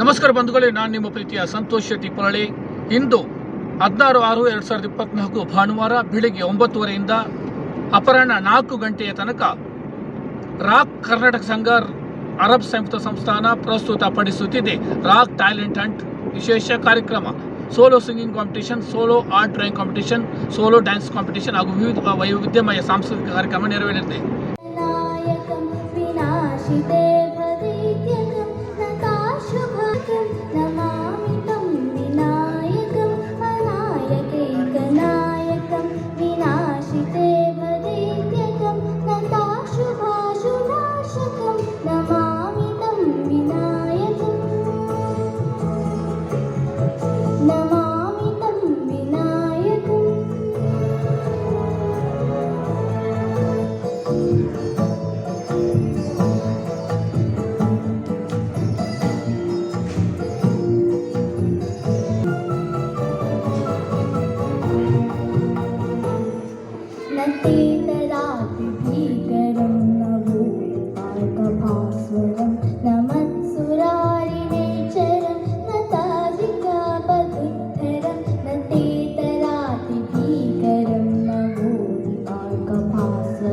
ನಮಸ್ಕಾರ ಬಂಧುಗಳೇ, ನಾನು ನಿಮ್ಮ ಪ್ರೀತಿಯ ಸಂತೋಷ್ ಶೆಟ್ಟಿ ಪೊರಳಿ. ಇಂದು ಹದಿನಾರು ಆರು ಎರಡು ಸಾವಿರದ ಇಪ್ಪತ್ನಾಲ್ಕು ಭಾನುವಾರ ಬೆಳಿಗ್ಗೆ ಒಂಬತ್ತುವರೆಯಿಂದ ಅಪರಾಹ್ನ ನಾಲ್ಕು ಗಂಟೆಯ ತನಕ ರಾಕ್ ಕರ್ನಾಟಕ ಸಂಘ, ಅರಬ್ ಸಂಯುಕ್ತ ಸಂಸ್ಥಾನ ಪ್ರಸ್ತುತಪಡಿಸುತ್ತಿದೆ ರಾಕ್ ಟ್ಯಾಲೆಂಟ್ ಹಂಟ್ ವಿಶೇಷ ಕಾರ್ಯಕ್ರಮ. Solo singing competition, solo art drawing competition, solo dance competition ಹಾಗೂ ವಿವಿಧ ವೈವಿಧ್ಯಮಯ ಸಾಂಸ್ಕೃತಿಕ ಕಾರ್ಯಕ್ರಮ ನೆರವೇರಲಿದೆ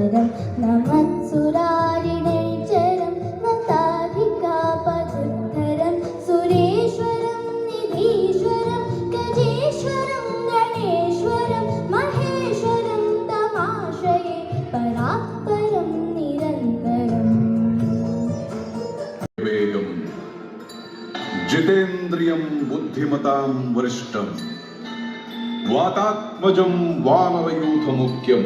പരം ചരം നതാധികാ പദുദ്ധരം സുരേശ്വരം നിധീശ്വരം ഗജേശ്വരം ഗണേശ്വരം തമാശയെ പരാത്പരം നിരന്തരം. വേഗം ജിതേന്ദ്രിയം ബുദ്ധിമതാം വരിഷ്ഠം വാതാത്മജം വാമവയൂഥമുഖ്യം.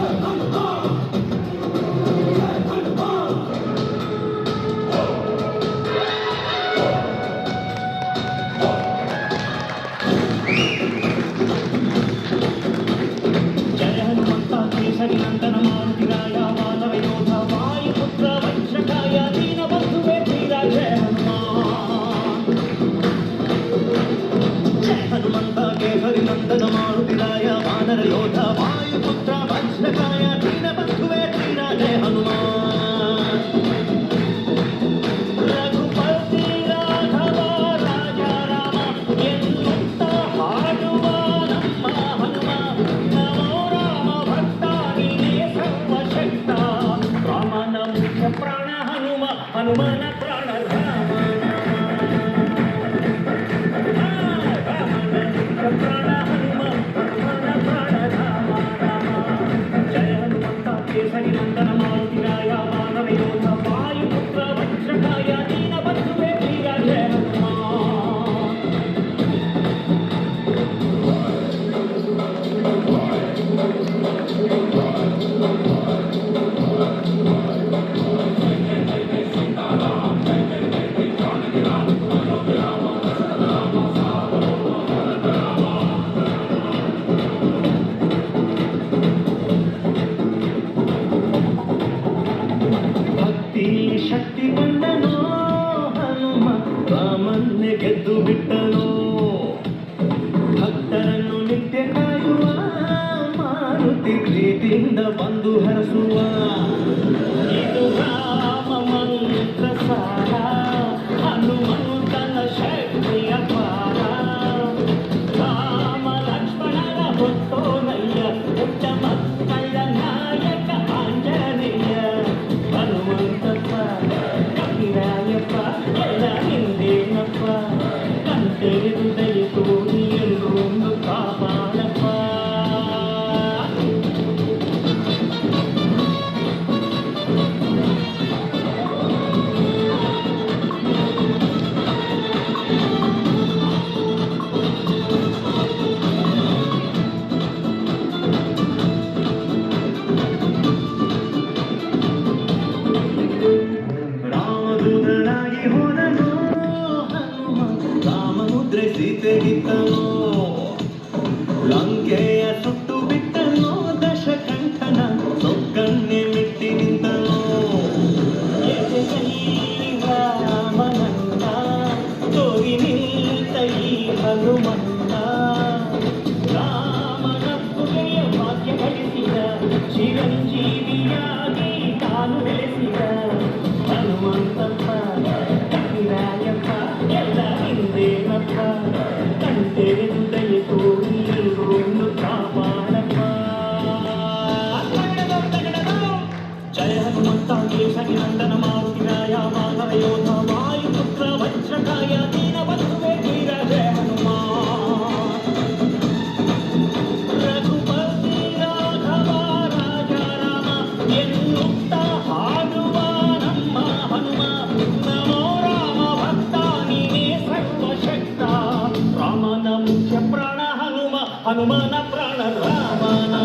వాయుపుత్ర వజ్రకాయ దీన ಪ್ರೀತಿಯಿಂದ ಬಂದು ಹರಸುವ జయ హనుమంత దేశని నందన మారుతిరాయ మాధవ యోధ వాయుపుత్ర వజ్రకాయ దీన బంధువే వీర జయ హనుమా రఘుపతి రాఘవ రాజ రామ ఎన్నుంత హాడువ నమ్మ హనుమ నమో రామ భక్త నీనే సర్వశక్త రామన ముఖ్య ప్రాణ హనుమ హనుమన ప్రాణ రామన